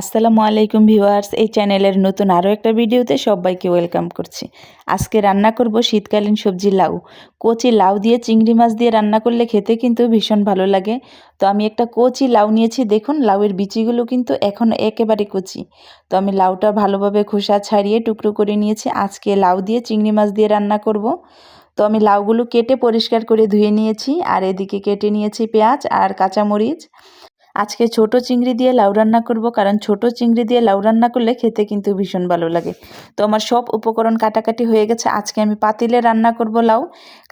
আসসালামু আলাইকুম ভিউয়ার্স, এই চ্যানেলের নতুন আরও একটা ভিডিওতে সবাইকে ওয়েলকাম করছি। আজকে রান্না করব শীতকালীন সবজি লাউ। কচি লাউ দিয়ে চিংড়ি মাছ দিয়ে রান্না করলে খেতে কিন্তু ভীষণ ভালো লাগে। তো আমি একটা কচি লাউ নিয়েছি, দেখুন লাউয়ের বিচিগুলো কিন্তু এখন একেবারে কচি। তো আমি লাউটা ভালোভাবে খোসা ছাড়িয়ে টুকরো করে নিয়েছি। আজকে লাউ দিয়ে চিংড়ি মাছ দিয়ে রান্না করব। তো আমি লাউগুলো কেটে পরিষ্কার করে ধুয়ে নিয়েছি। আর এদিকে কেটে নিয়েছি পেঁয়াজ আর কাঁচামরিচ। আজকে ছোট চিংড়ি দিয়ে লাউ রান্না করব, কারণ ছোট চিংড়ি দিয়ে লাউ রান্না করলে খেতে কিন্তু ভীষণ ভালো লাগে। তো আমার সব উপকরণ কাটাকাটি হয়ে গেছে। আজকে আমি পাতিলে রান্না করব লাউ,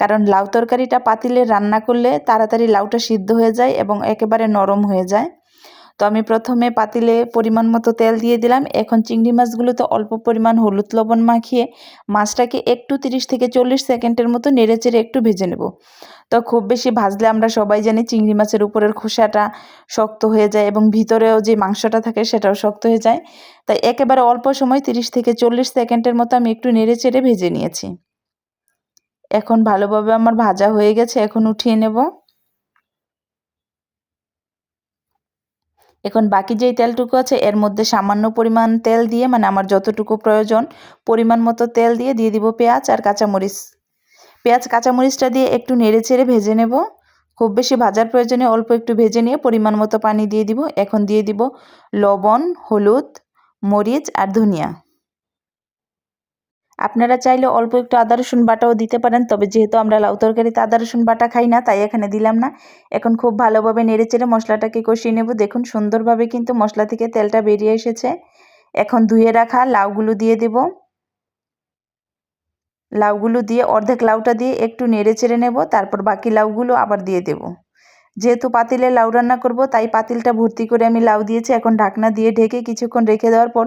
কারণ লাউ তরকারিটা পাতিলে রান্না করলে তাড়াতাড়ি লাউটা সিদ্ধ হয়ে যায় এবং একেবারে নরম হয়ে যায়। তো আমি প্রথমে পাতিলে পরিমাণ মতো তেল দিয়ে দিলাম। এখন চিংড়ি মাছগুলোতে অল্প পরিমাণ হলুদ লবণ মাখিয়ে মাছটাকে একটু তিরিশ থেকে চল্লিশ সেকেন্ডের মতো নেড়ে চেড়ে একটু ভেজে নেব। তো খুব বেশি ভাজলে আমরা সবাই জানি চিংড়ি মাছের উপরের খোসাটা শক্ত হয়ে যায় এবং ভিতরেও যে মাংসটা থাকে সেটাও শক্ত হয়ে যায়। তাই একেবারে অল্প সময় তিরিশ থেকে চল্লিশ সেকেন্ডের মতো আমি একটু নেড়ে চেড়ে ভেজে নিয়েছি। এখন ভালোভাবে আমার ভাজা হয়ে গেছে, এখন উঠিয়ে নেব। এখন বাকি যেই তেলটুকু আছে, এর মধ্যে সামান্য পরিমাণ তেল দিয়ে মানে আমার যতটুকু প্রয়োজন পরিমাণ মতো তেল দিয়ে দিয়ে দিব পেঁয়াজ আর কাঁচামরিচ। পেঁয়াজ, কাঁচামরিচটা দিয়ে একটু নেড়ে চেড়ে ভেজে নেব। খুব বেশি ভাজার প্রয়োজনে অল্প একটু ভেজে নিয়ে পরিমাণ মতো পানি দিয়ে দিব। এখন দিয়ে দিব লবণ, হলুদ, মরিচ আর ধনিয়া। আপনারা চাইলে অল্প একটু আদা রসুন বাটাও দিতে পারেন, তবে যেহেতু আমরা লাউ তরকারিতে আদা রসুন বাটা খাই না, তাই এখানে দিলাম না। এখন খুব ভালোভাবে নেড়ে চেড়ে মশলাটাকে কষিয়ে নেব। দেখুন সুন্দরভাবে কিন্তু মশলা থেকে তেলটা বেরিয়ে এসেছে। এখন ধুয়ে রাখা লাউগুলো দিয়ে দেব। লাউগুলো দিয়ে অর্ধেক লাউটা দিয়ে একটু নেড়ে চেড়ে নেব, তারপর বাকি লাউগুলো আবার দিয়ে দেব। যেহেতু পাতিলে লাউ রান্না করব, তাই পাতিলটা ভর্তি করে আমি লাউ দিয়েছি। এখন ঢাকনা দিয়ে ঢেকে কিছুক্ষণ রেখে দেওয়ার পর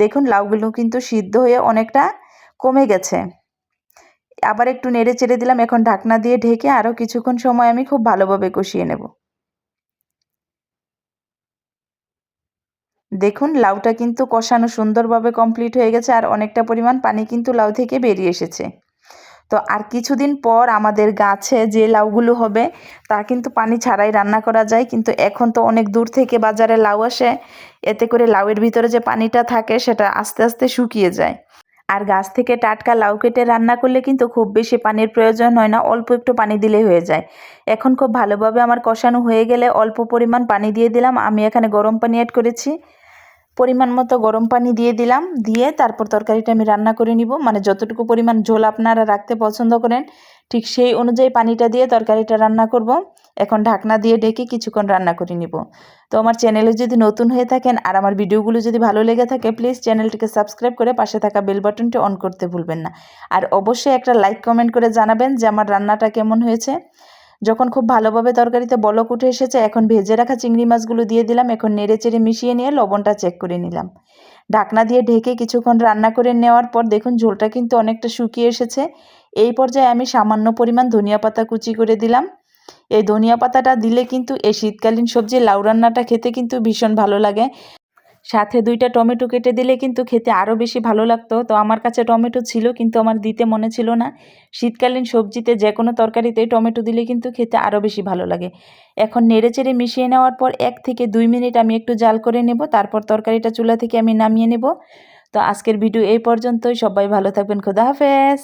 দেখুন লাউগুলো কিন্তু সিদ্ধ হয়ে অনেকটা কমে গেছে। আবার একটু নেড়ে চেড়ে দিলাম, এখন ঢাকনা দিয়ে ঢেকে আরও কিছুক্ষণ সময় আমি খুব ভালোভাবে কষিয়ে নেব। দেখুন, লাউটা কিন্তু কষানো সুন্দরভাবে কমপ্লিট হয়ে গেছে আর অনেকটা পরিমাণ পানি কিন্তু লাউ থেকে বেরিয়ে এসেছে। তো আর কিছুদিন পর আমাদের গাছে যে লাউগুলো হবে, তা কিন্তু পানি ছাড়াই রান্না করা যায়। কিন্তু এখন তো অনেক দূর থেকে বাজারে লাউ আসে, এতে করে লাউয়ের ভিতরে যে পানিটা থাকে, সেটা আস্তে আস্তে শুকিয়ে যায়। আর গাছ থেকে টাটকা লাউ কেটে রান্না করলে কিন্তু খুব বেশি পানির প্রয়োজন হয় না, অল্প একটু পানি দিলেই হয়ে যায়। এখন খুব ভালোভাবে আমার কষানো হয়ে গেলে অল্প পরিমাণ পানি দিয়ে দিলাম। আমি এখানে গরম পানি অ্যাড করেছি। পরিমাণ মতো গরম পানি দিয়ে দিলাম। দিয়ে তারপর তরকারিটা আমি রান্না করে নিব। মানে যতটুকু পরিমাণ ঝোল আপনারা রাখতে পছন্দ করেন, ঠিক সেই অনুযায়ী পানিটা দিয়ে তরকারিটা রান্না করব। এখন ঢাকনা দিয়ে ডেকে কিছুক্ষণ রান্না করে নিব। তো আমার চ্যানেলে যদি নতুন হয়ে থাকেন আর আমার ভিডিওগুলো যদি ভালো লেগে থাকে প্লিজ চ্যানেলটিকে সাবস্ক্রাইব করে পাশে থাকা বেল বাটনটি অন করতে ভুলবেন না। আর অবশ্যই একটা লাইক কমেন্ট করে জানাবেন যে আমার রান্নাটা কেমন হয়েছে। যখন খুব ভালোভাবে তরকারিতে বলক উঠে এসেছে, এখন ভেজে রাখা চিংড়ি মাছগুলো দিয়ে দিলাম, এখন নেড়ে চেড়ে মিশিয়ে নিয়ে লবণটা চেক করে নিলাম। ঢাকনা দিয়ে ঢেকে কিছুক্ষণ রান্না করে নেওয়ার পর দেখুন ঝোলটা কিন্তু অনেকটা শুকিয়ে এসেছে। এই পর্যায়ে আমি সামান্য পরিমাণ ধনিয়া পাতা কুচি করে দিলাম। এই ধনিয়া পাতাটা দিলে কিন্তু এই শীতকালীন সবজি লাউ রান্নাটা খেতে কিন্তু ভীষণ ভালো লাগে। সাথে দুইটা টমেটো কেটে দিলে কিন্তু খেতে আরও বেশি ভালো লাগতো। তো আমার কাছে টমেটো ছিল কিন্তু আমার দিতে মনে ছিল না। শীতকালীন সবজিতে যে কোনো তরকারিতে টমেটো দিলে কিন্তু খেতে আরও বেশি ভালো লাগে। এখন নেড়ে চেড়ে মিশিয়ে নেওয়ার পর এক থেকে দুই মিনিট আমি একটু জাল করে নেব, তারপর তরকারিটা চুলা থেকে আমি নামিয়ে নেব। তো আজকের ভিডিও এই পর্যন্তই। সবাই ভালো থাকবেন। খোদা হাফেজ।